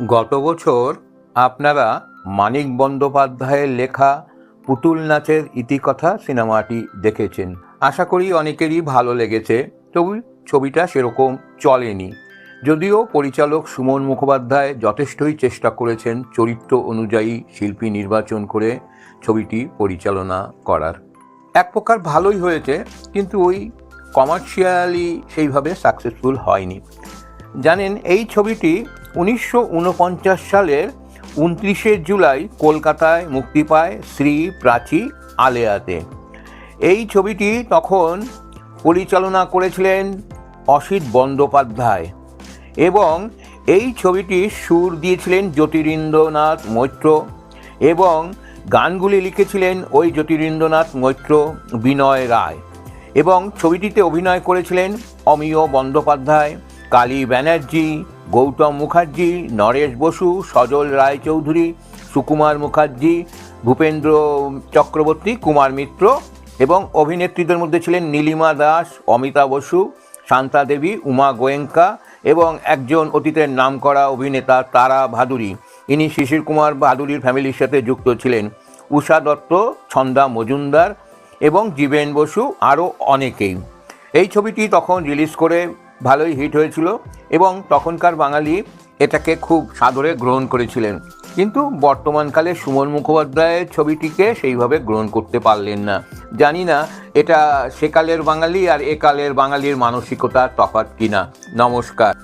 গত বছর আপনারা মানিক বন্দ্যোপাধ্যায়ের লেখা পুতুল নাচের ইতিকথা সিনেমাটি দেখেছেন। আশা করি অনেকেরই ভালো লেগেছে, তবু ছবিটা সেরকম চলেনি। যদিও পরিচালক সুমন মুখোপাধ্যায় যথেষ্টই চেষ্টা করেছেন চরিত্র অনুযায়ী শিল্পী নির্বাচন করে ছবিটি পরিচালনা করার। এক প্রকার ভালোই হয়েছে, কিন্তু ওই কমার্শিয়ালি সেইভাবে সাকসেসফুল হয়নি। জানেন, এই ছবিটি উনিশশো উনপঞ্চাশ সালের উনত্রিশে জুলাই কলকাতায় মুক্তি পায় শ্রী প্রাচী আলেয়াতে। এই ছবিটি তখন পরিচালনা করেছিলেন অসিত বন্দ্যোপাধ্যায় এবং এই ছবিটির সুর দিয়েছিলেন জ্যোতিরিন্দ্রনাথ মৈত্র এবং গানগুলি লিখেছিলেন ওই জ্যোতিরিন্দ্রনাথ মৈত্র বিনয় রায় এবং ছবিটিতে অভিনয় করেছিলেন অমিয় বন্দ্যোপাধ্যায় কালী ব্যানার্জি, গৌতম মুখার্জি, নরেশ বসু, সজল রায়চৌধুরী, সুকুমার মুখার্জি, ভূপেন্দ্র চক্রবর্তী, কুমার মিত্র এবং অভিনেত্রীদের মধ্যে ছিলেন নীলিমা দাস, অমিতা বসু, শান্তা দেবী, উমা গোয়েঙ্কা এবং একজন অতীতের নামকরা অভিনেতা তারা ভাদুরী। ইনি শিশির কুমার ভাদুরীর ফ্যামিলির সাথে যুক্ত ছিলেন। উষা দত্ত, ছন্দা মজুমদার এবং জীবেন বসু আরও অনেকেই। এই ছবিটি তখন রিলিজ করে ভালোই হিট হয়েছিল এবং তখনকার বাঙালি এটাকে খুব সাদরে গ্রহণ করেছিলেন। কিন্তু বর্তমানকালে সুমন মুখোপাধ্যায়ের ছবিটিকে সেইভাবে গ্রহণ করতে পারলেন না। জানি না এটা সেকালের বাঙালি আর একালের বাঙালির মানসিকতা তফাৎ কিনা। নমস্কার।